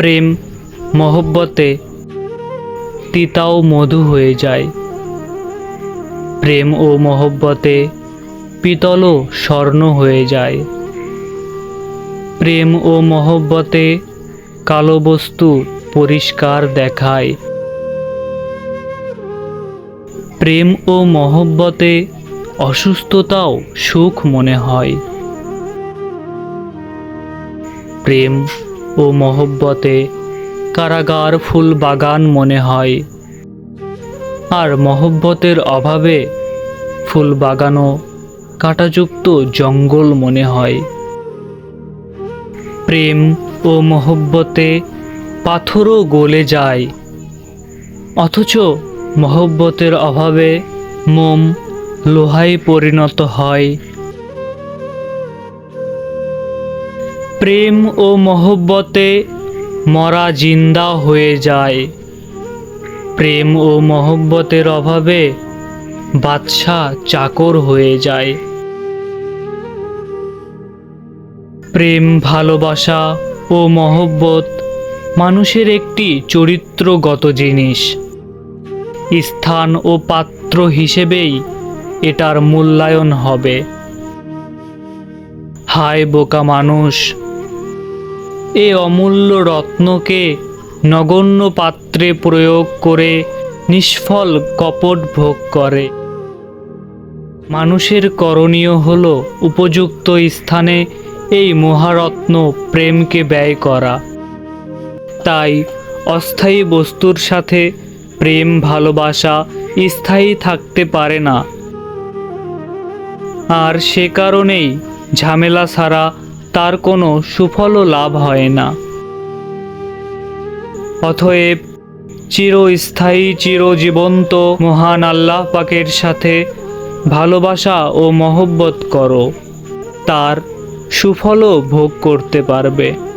প্রেম, মহব্বতে তিতাও মধু হয়ে যায়। প্রেম ও মহব্বতে পিতলও স্বর্ণ হয়ে যায়। প্রেম ও মহব্বতে কালো বস্তু পরিষ্কার দেখায়। প্রেম ও মহব্বতে অসুস্থতাও সুখ মনে হয়। প্রেম ও মহব্বতে কারাগার ফুল বাগান মনে হয়। আর মহব্বতের অভাবে ফুল বাগানও কাঁটাযুক্ত জঙ্গল মনে হয়। প্রেম ও মহব্বতে পাথরও গলে যায়। অথচ মহব্বতের অভাবে মোম লোহায় পরিণত হয়। প্রেম ও মহব্বতে মরা জিন্দা হয়ে যায়। প্রেম ও মহব্বতের অভাবে বাদশা চাকর হয়ে যায়। প্রেম, ভালোবাসা ও মহব্বত মানুষের একটি চরিত্রগত জিনিস। স্থান ও পাত্র হিসেবেই এটার মূল্যায়ন হবে। হায় বোকা মানুষ এ অমূল্য রত্নকে নগণ্য পাত্রে প্রয়োগ করে নিষ্ফল কপট ভোগ করে। মানুষের করণীয় হল উপযুক্ত স্থানে এই মহারত্ন প্রেমকে ব্যয় করা। তাই অস্থায়ী বস্তুর সাথে প্রেম ভালোবাসা স্থায়ী থাকতে পারে না। আর সে কারণেই ঝামেলা ছাড়া তার কোনো সুফলও লাভ হয় না। অতএব চিরস্থায়ী, চিরজীবন্ত, মহান আল্লাহ পাকের সাথে ভালোবাসা ও মহব্বত করো। তার সুফলও ভোগ করতে পারবে।